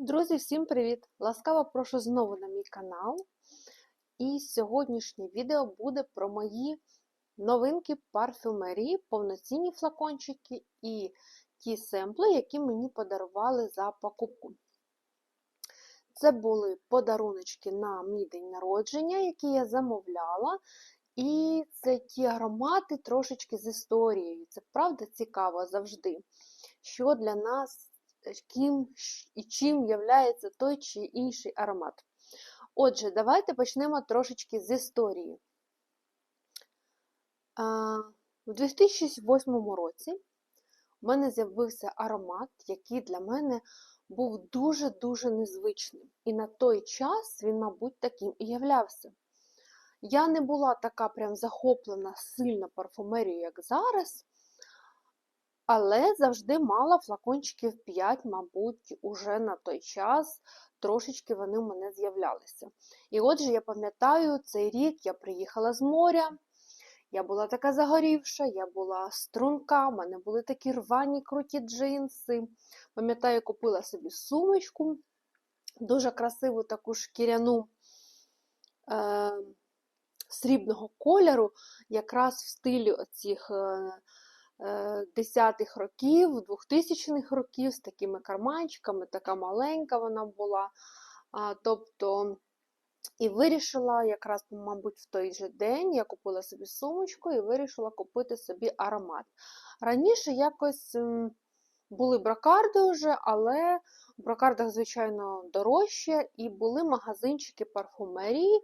Друзі, всім привіт! Ласкаво прошу знову на мій канал. І сьогоднішнє відео буде про мої новинки парфюмерії, повноцінні флакончики і ті семпли, які мені подарували за покупку. Це були подаруночки на мій день народження, які я замовляла. І це ті аромати трошечки з історією. Це правда цікаво завжди, що для нас ким і чим являється той чи інший аромат. Отже, давайте почнемо трошечки з історії. У 2008 році в мене з'явився аромат, який для мене був дуже-дуже незвичним. І на той час він, мабуть, таким і являвся. Я не була така прям захоплена сильно парфумерією, як зараз. Але завжди мала флакончиків 5, мабуть, уже на той час трошечки вони в мене з'являлися. І отже, я пам'ятаю, цей рік я приїхала з моря, я була така загорівша, я була струнка, в мене були такі рвані круті джинси. Пам'ятаю, купила собі сумочку, дуже красиву таку шкіряну е, срібного кольору, якраз в стилі оцих. Е, десятих років, 2000-х років з такими карманчиками, така маленька вона була. А, Тобто, і вирішила якраз, мабуть, в той же день я купила собі сумочку і вирішила купити собі аромат. Раніше якось були бракарди вже, але в бракардах, звичайно, дорожче, і були магазинчики парфумерії,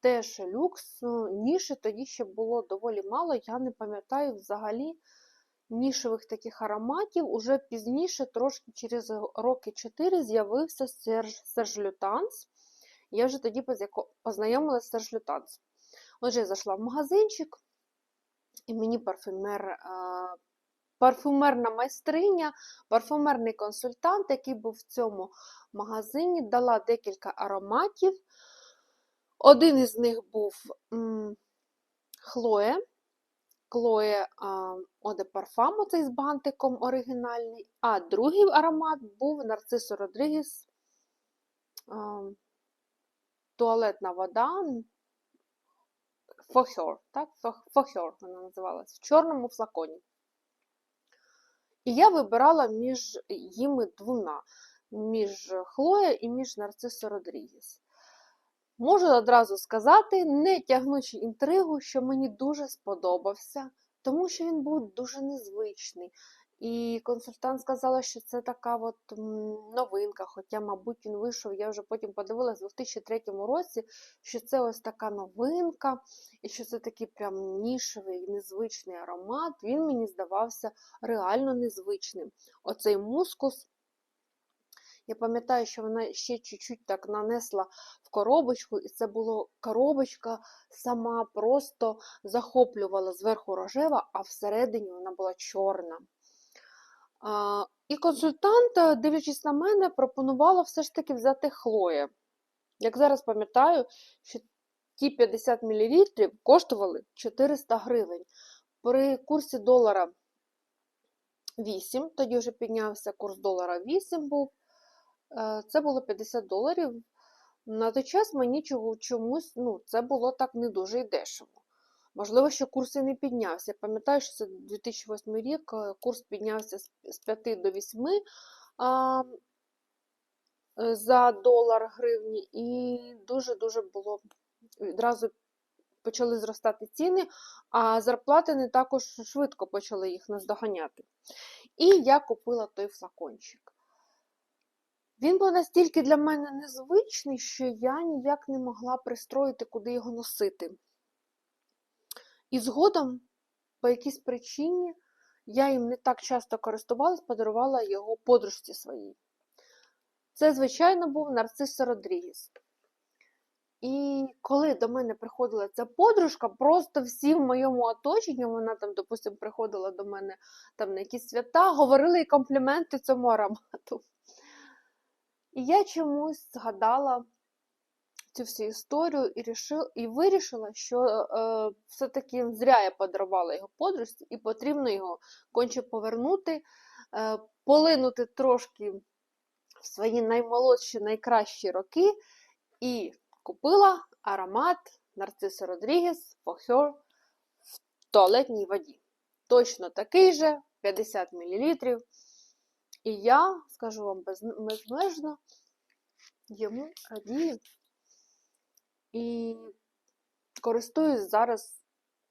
теж люкс, ніші тоді ще було доволі мало, я не пам'ятаю взагалі нішевих таких ароматів. Уже пізніше, трошки через роки 4, з'явився Серж, Серж Лютанс. Я вже тоді познайомилася з Серж Лютанс. Отже, я зайшла в магазинчик, і мені парфюмер. Парфюмерна майстриня, парфюмерний консультант, який був в цьому магазині, дала декілька ароматів. Один із них був Хлоє, Chloe Eau de Parfum, оцей з бантиком оригінальний, а другий аромат був Нарцисо Родригес туалетна вода For так? For вона називалась, в чорному флаконі. І я вибирала між їми двома, між Хлоя і між Нарцисо Родрігес. Можу одразу сказати, не тягнучи інтригу, що мені дуже сподобався, тому що він був дуже незвичний. І консультант сказала, що це така от новинка, хоча, мабуть, він вийшов, я вже потім подивилася у 2003 році, що це ось така новинка, і що це такий прям нішевий, незвичний аромат. Він мені здавався реально незвичним. Оцей мускус я пам'ятаю, що вона ще чуть-чуть так нанесла в коробочку, і це була коробочка сама просто захоплювала зверху рожева, а всередині вона була чорна. А, І консультант, дивлячись на мене, пропонувала все ж таки взяти хлоє. Як зараз пам'ятаю, що ті 50 мл коштували 400 гривень. При курсі долара 8, тоді вже піднявся курс долара 8 був. Е, це було 50 доларів. На той час мені чомусь ну, це було так не дуже і дешево. Можливо, що курс і не піднявся. Я пам'ятаю, що це 2008 рік е, курс піднявся з 5 до 8 а, е, за долар гривні, і дуже-дуже було відразу почали зростати ціни, а зарплати не також швидко почали їх наздоганяти. І я купила той флакончик. Він був настільки для мене незвичний, що я ніяк не могла пристроїти, куди його носити. І згодом, по якійсь причині, я їм не так часто користувалась, подарувала його подружці своїй. Це, звичайно, був Нарцисо Родрігес. І коли до мене приходила ця подружка, просто всі в моєму оточенні, вона там, допустимо, приходила до мене там на якісь свята, говорили компліменти цьому аромату. І я чомусь згадала цю всю історію і рішила, і вирішила, що е, все-таки зря я подарувала його подружці, і потрібно його конче повернути, е, полинути трошки в свої наймолодші, найкращі роки і купила аромат Нарциса Родрігес Her в туалетній воді. Точно такий же, 50 мл. І я, скажу вам безмежно, йому радію. І користуюсь зараз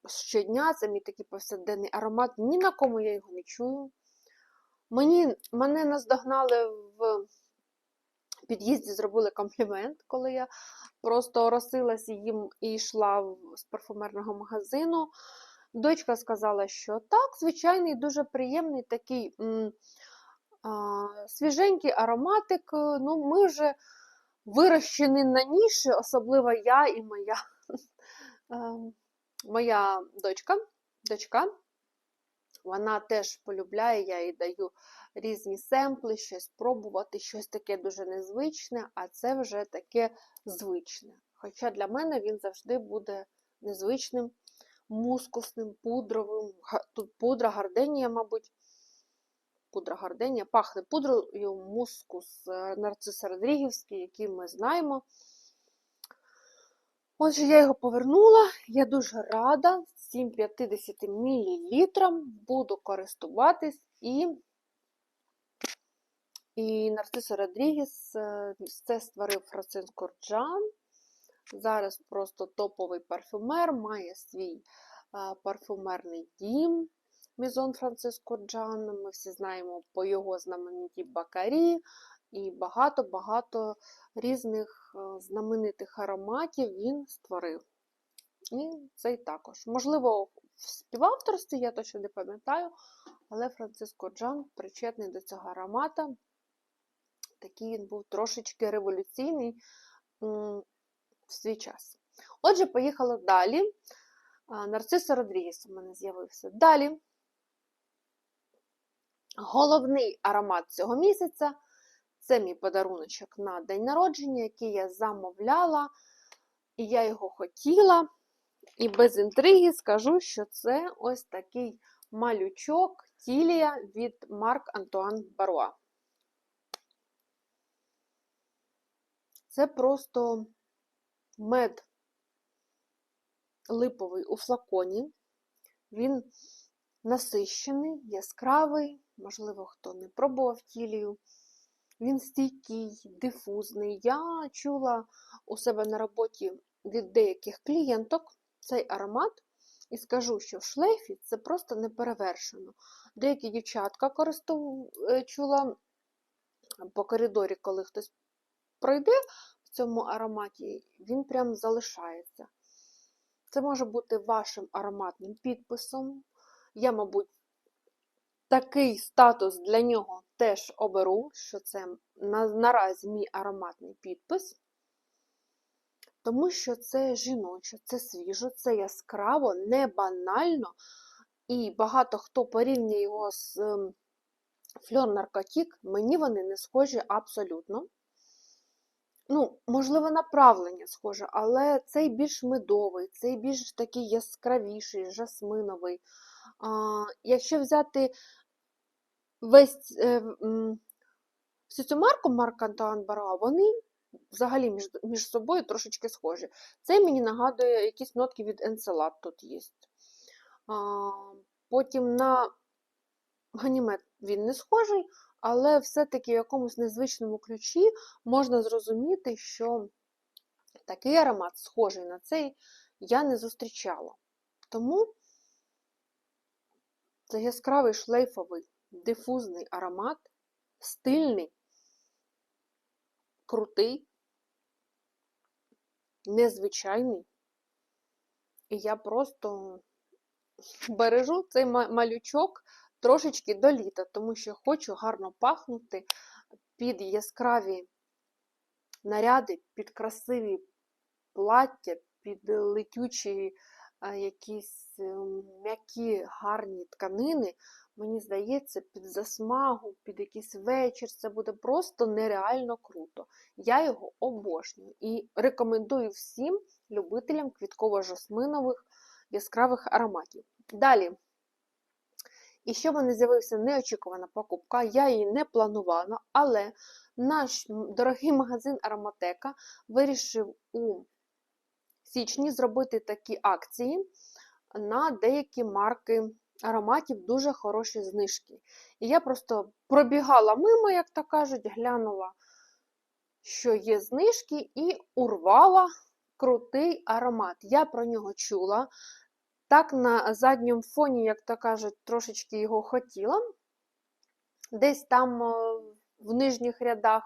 щодня, це мій такий повсякденний аромат. Ні на кому я його не чую. Мені, мене наздогнали в під'їзді, зробили комплімент, коли я просто росилась їм і йшла з парфумерного магазину. Дочка сказала, що так, звичайний, дуже приємний такий свіженький ароматик. е, Ну, ми вже вирощені на ніші, особливо я і моя, ем, моя дочка, дочка. Вона теж полюбляє, я їй даю різні семпли, щось пробувати, щось таке дуже незвичне, а це вже таке звичне. Хоча для мене він завжди буде незвичним, мускусним, пудровим. Тут пудра гарденія, мабуть. Пудра гарденія, пахне пудрою мускус е, нарцис Родрігівський, який ми знаємо. Отже, я його повернула. Я дуже рада цим 50 мл буду користуватись і, і Нарцисо Родрігес е, це створив Франциско Джан. Зараз просто топовий парфюмер, має свій е, парфюмерний дім Мізон Франциско Джан. Ми всі знаємо по його знаменитій Бакарі і багато-багато різних е, знаменитих ароматів він створив. І цей також. Можливо, в співавторстві, я точно не пам'ятаю, але Франциско Джан причетний до цього аромата. Такий він був трошечки революційний в свій час. Отже, поїхала далі. А, Нарцисо Родрігес у мене з'явився. Далі. Головний аромат цього місяця це мій подаруночок на день народження, який я замовляла, і я його хотіла. І без інтриги скажу, що це ось такий малючок Тілія від Марк Антуан Баруа. Це просто мед липовий у флаконі. Він насищений, яскравий, можливо, хто не пробував тілію. Він стійкий, дифузний. Я чула у себе на роботі від деяких клієнток цей аромат і скажу, що в шлейфі це просто не перевершено. Деякі дівчатка е, чула по коридорі, коли хтось пройде в цьому ароматі, він прям залишається. Це може бути вашим ароматним підписом. Я, мабуть, такий статус для нього теж оберу, що це на, наразі мій ароматний підпис. Тому що це жіноче, це свіжо, це яскраво, не банально. І багато хто порівнює його з ем, Фльор Наркотік, мені вони не схожі абсолютно. Ну, можливо, направлення схоже, але цей більш медовий, цей більш такий яскравіший, жасминовий. Якщо взяти весь е, всю цю марку Марк Антуан Баруа, вони взагалі між, між собою трошечки схожі. Це мені нагадує якісь нотки від Енцелад тут є. Потім на ганімет він не схожий, але все-таки в якомусь незвичному ключі можна зрозуміти, що такий аромат, схожий на цей, я не зустрічала. Тому це яскравий шлейфовий, дифузний аромат, стильний, крутий, незвичайний. І я просто бережу цей малючок трошечки до літа, тому що хочу гарно пахнути під яскраві наряди, під красиві плаття, під летючі якісь ем, м'які гарні тканини. Мені здається, під засмагу, під якийсь вечір це буде просто нереально круто. Я його обожнюю і рекомендую всім любителям квітково-жасминових яскравих ароматів. Далі І ще в мене з'явилася неочікувана покупка, я її не планувала, але наш дорогий магазин Ароматека вирішив у січні зробити такі акції на деякі марки ароматів дуже хороші знижки. І я просто пробігала мимо, як то кажуть, глянула, що є знижки, і урвала крутий аромат. Я про нього чула. Так, на задньому фоні, як то кажуть, трошечки його хотіла. Десь там е, в нижніх рядах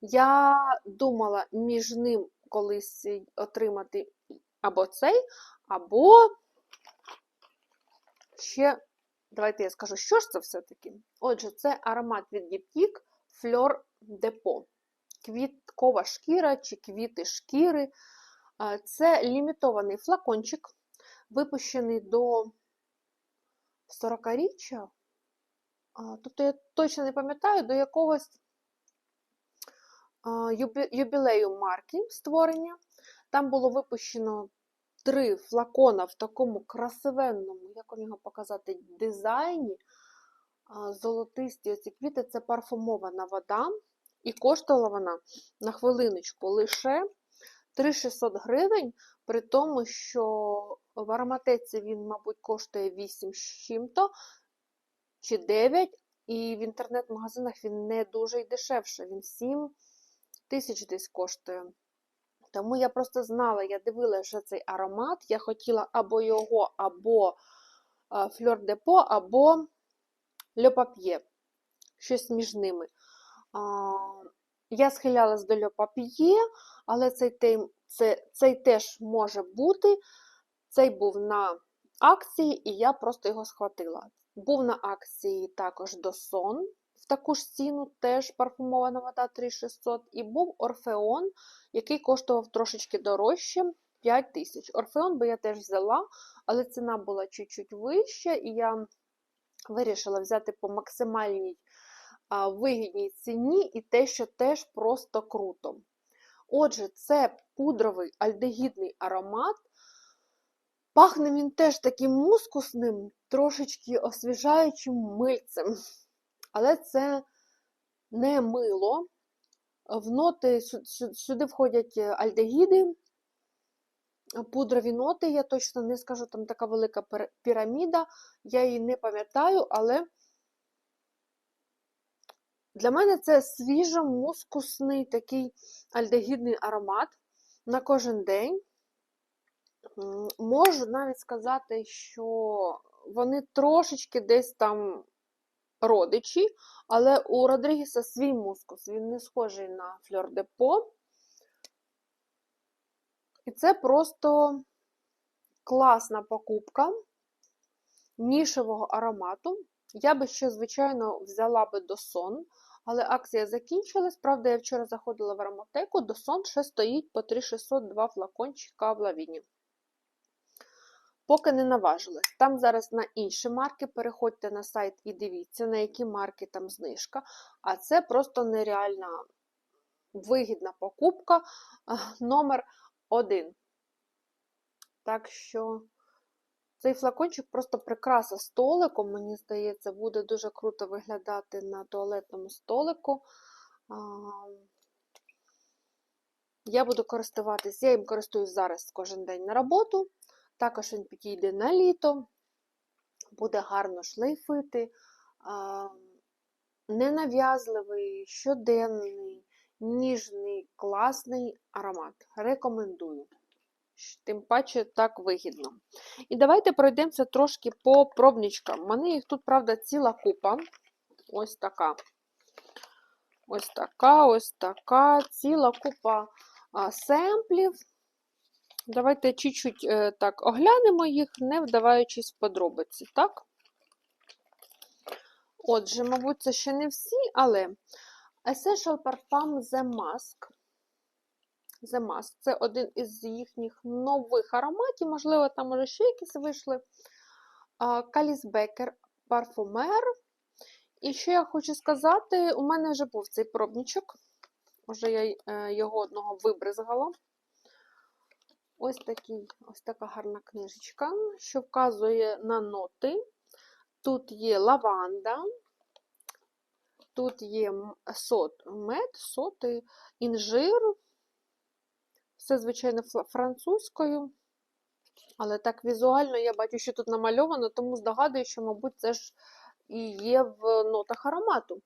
я думала між ним колись отримати або цей, або ще, давайте я скажу, що ж це все-таки? Отже, це аромат від Діптік Fleur Depot. Квіткова шкіра чи квіти шкіри. Це лімітований флакончик, випущений до 40-річчя. А, Тобто я точно не пам'ятаю, до якогось юбілею марки створення. Там було випущено три флакона в такому красивенному, як вам його показати, дизайні. Золотисті оці квіти це парфумована вода. І коштувала вона на хвилиночку лише 3600 гривень, при тому, що в ароматеці він, мабуть, коштує 8 з чим-то чи 9, і в інтернет-магазинах він не дуже й дешевше, він 7 тисяч десь коштує. Тому я просто знала, я дивилася вже цей аромат, я хотіла або його, або Фльор Депо, або Le Papier, щось між ними. Я схилялась до Le Papier, але цей, тем- це, цей теж може бути. Цей був на акції, і я просто його схватила. Був на акції також Досон в таку ж ціну, теж парфумована вода 3600, і був Орфеон, який коштував трошечки дорожче 5 тисяч. Орфеон би я теж взяла, але ціна була чуть-чуть вища, і я вирішила взяти по максимальній а, вигідній ціні і те, що теж просто круто. Отже, це пудровий альдегідний аромат. Пахне він теж таким мускусним, трошечки освіжаючим мильцем. Але це не мило. В ноти сю- сю- сюди входять е, альдегіди, пудрові ноти, я точно не скажу, там така велика піраміда, я її не пам'ятаю, але для мене це свіжо-мускусний такий альдегідний аромат на кожен день. Можу навіть сказати, що вони трошечки десь там родичі, але у Родрігеса свій мускус, він не схожий на Фльор Депо. І це просто класна покупка нішевого аромату. Я би ще, звичайно, взяла би Досон, але акція закінчилась. Правда, я вчора заходила в ароматеку, Досон ще стоїть по 3602 флакончика в лавіні. Поки не наважилась. Там зараз на інші марки. Переходьте на сайт і дивіться, на які марки там знижка. А це просто нереальна вигідна покупка номер один. Так що цей флакончик просто прикраса столику, мені здається, буде дуже круто виглядати на туалетному столику. Я буду користуватись, я їм користуюсь зараз кожен день на роботу. Також він підійде на літо, буде гарно шлейфити, ненав'язливий, щоденний, ніжний, класний аромат. Рекомендую. Тим паче так вигідно. І давайте пройдемося трошки по пробничкам. У мене їх тут, правда, ціла купа. Ось така. Ось така, ось така, ціла купа а, семплів. Давайте чуть-чуть е, так оглянемо їх, не вдаваючись в подробиці, так? Отже, мабуть, це ще не всі, але Essential Parfum The Mask. The Mask це один із їхніх нових ароматів, можливо, там може ще якісь вийшли. Каліс Бекер парфумер. І що я хочу сказати, у мене вже був цей пробничок. Уже я е, його одного вибризгала. Ось, такий, ось така гарна книжечка, що вказує на ноти. Тут є лаванда, тут є сот, мед, соти, інжир. Все, звичайно, французькою. Але так візуально я бачу, що тут намальовано, тому здогадую, що, мабуть, це ж і є в нотах аромату.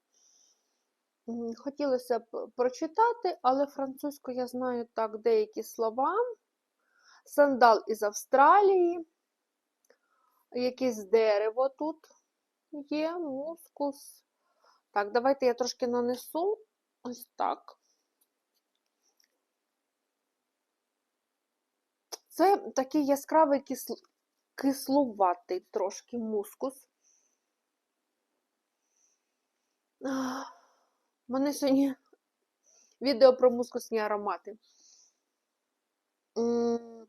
Хотілося б прочитати, але французькою я знаю так деякі слова. Сандал із Австралії. Якесь дерево тут є, мускус. Так, давайте я трошки нанесу. Ось так. Це такий яскравий кисл... кислуватий трошки мускус. У мене сьогодні відео про мускусні аромати. М,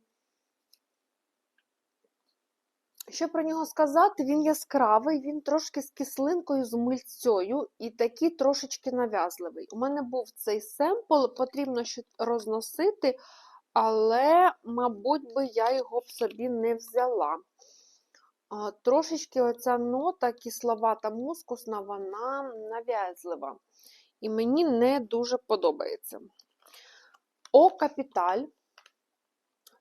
Що про нього сказати? Він яскравий, він трошки з кислинкою, з мильцею і такий трошечки нав'язливий. У мене був цей семпл, потрібно ще розносити, але, мабуть, би я його б собі не взяла. Трошечки оця нота кисловата мускусна, вона нав'язлива. І мені не дуже подобається. О Капіталь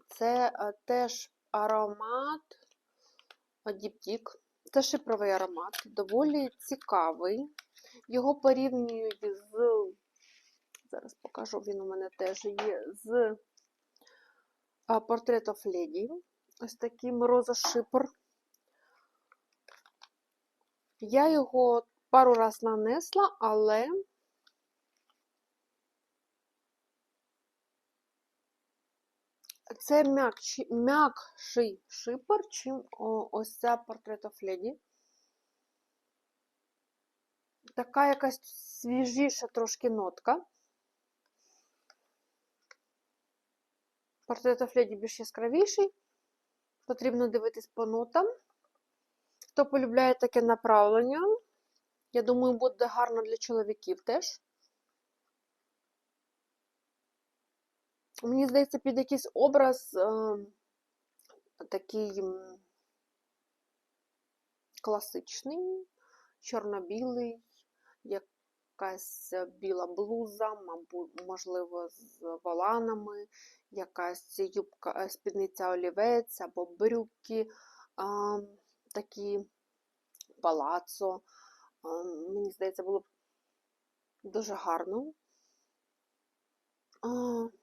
це е, теж аромат діптік. Це шипровий аромат, доволі цікавий. Його порівнюють з, зараз покажу, він у мене теж є, з Portrait of Lady. Ось такий мороза шипр. Я його пару раз нанесла, але це м'якший, м'якший шипер, чим о, ось ця of Lady. Така якась свіжіша трошки нотка. Of Lady більш яскравіший. Потрібно дивитись по нотам. Хто полюбляє таке направлення, я думаю, буде гарно для чоловіків теж. Мені здається, під якийсь образ е, такий класичний, чорно-білий, якась біла блуза, мабуть, можливо, з воланами, якась юбка, е, спідниця олівець або брюки, а, такі палацо. А, Мені здається, було б дуже гарно.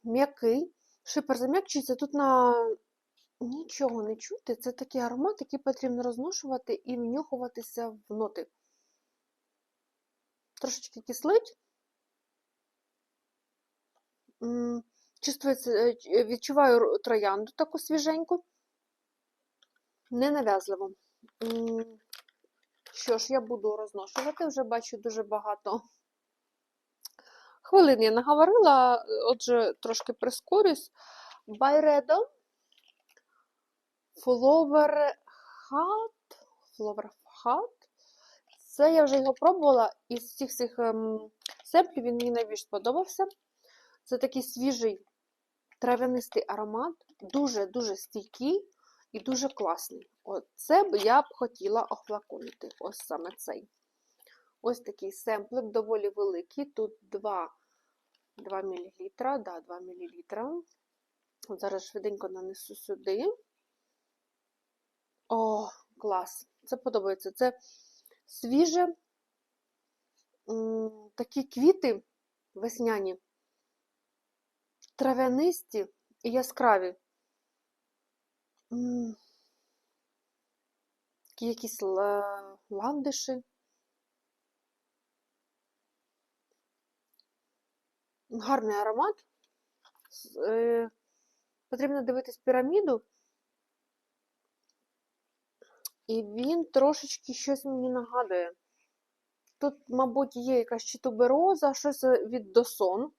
М'який. Шипер зам'якчується. Тут на нічого не чути. Це такий аромат, який потрібно розношувати і внюхуватися в ноти. Трошечки кислить. Чувствується, е, відчуваю троянду таку свіженьку. Ненав'язливо. Що ж, я буду розношувати. Вже бачу дуже багато хвилин я наговорила, отже, трошки прискорюсь. Байредо. Flower Hat. Це я вже його пробувала, і з цих ем, семплів він мені найбільш сподобався. Це такий свіжий трав'янистий аромат, дуже-дуже стійкий і дуже класний. Оце б я б хотіла охлаконити. Ось саме цей. Ось такий семплик, доволі великий. Тут 2, 2 мл. Да, 2 мл. Зараз швиденько нанесу сюди. О, клас! Це подобається. Це свіже, такі квіти весняні, трав'янисті і яскраві. Такі якісь ландиші. Гарний аромат. Е, Потрібно дивитись піраміду. І він трошечки щось мені нагадує. Тут, мабуть, є якась чи тубероза, щось е, від досон.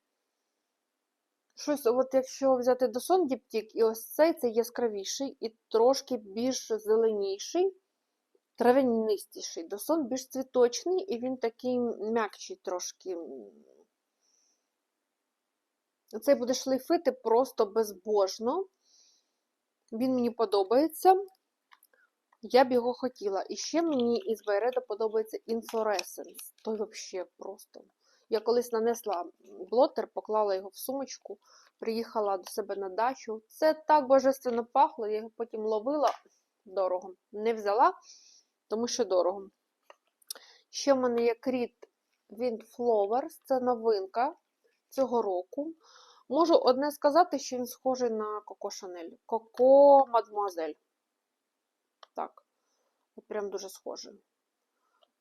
Щось, от якщо взяти досон діптік, і ось цей це яскравіший і трошки більш зеленіший, травянистіший. Досон більш цвіточний, і він такий м'якший трошки. Цей буде шлейфити просто безбожно. Він мені подобається. Я б його хотіла. І ще мені із Байреда подобається Inflorescence. Той взагалі просто. Я колись нанесла блотер, поклала його в сумочку, приїхала до себе на дачу. Це так божественно пахло, я його потім ловила дорого. Не взяла, тому що дорого. Ще в мене є кріт Windflowers, це новинка цього року. Можу одне сказати, що він схожий на Коко Шанель. Коко Мадмуазель. Так, прям дуже схожий.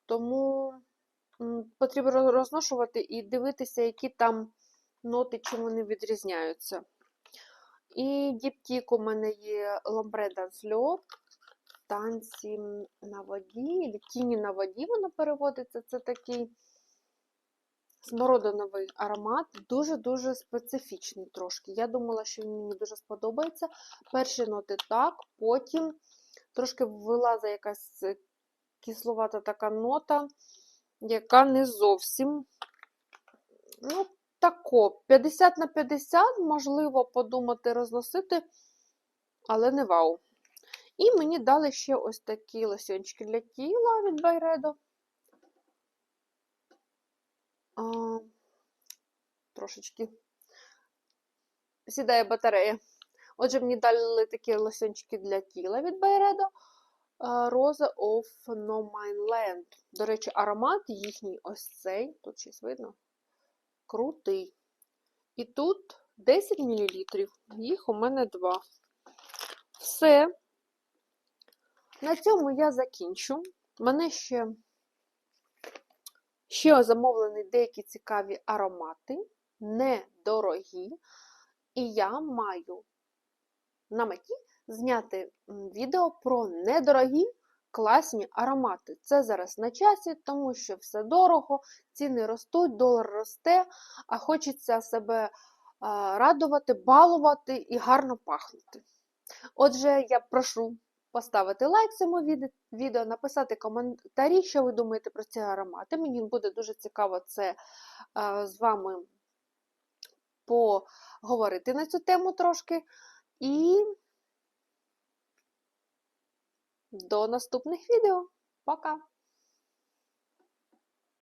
Тому потрібно розношувати і дивитися, які там ноти, чим вони відрізняються. І діптік у мене є Ламбреда зльот, танці на воді, тіні на воді воно переводиться. Це такий смородиновий аромат, дуже-дуже специфічний трошки. Я думала, що він мені дуже сподобається. Перші ноти так, потім трошки вилазить якась е, кисловата така нота, яка не зовсім. Ну, тако, 50 на 50, можливо, подумати, розносити, але не вау. І мені дали ще ось такі лосьончики для тіла від Байредо. А, трошечки сідає батарея. Отже, мені дали такі лосьончики для тіла від Байредо. Rosa of No Mine Land. До речі, аромат їхній ось цей, тут щось видно, крутий. І тут 10 мл. Їх у мене два. Все. На цьому я закінчу. Мене ще, ще замовлені деякі цікаві аромати, недорогі. І я маю на меті зняти відео про недорогі класні аромати. Це зараз на часі, тому що все дорого, ціни ростуть, долар росте, а хочеться себе радувати, балувати і гарно пахнути. Отже, я прошу поставити лайк цьому відео, написати коментарі, що ви думаєте про ці аромати. Мені буде дуже цікаво це а, з вами поговорити на цю тему трошки. І до наступних відео. Пока!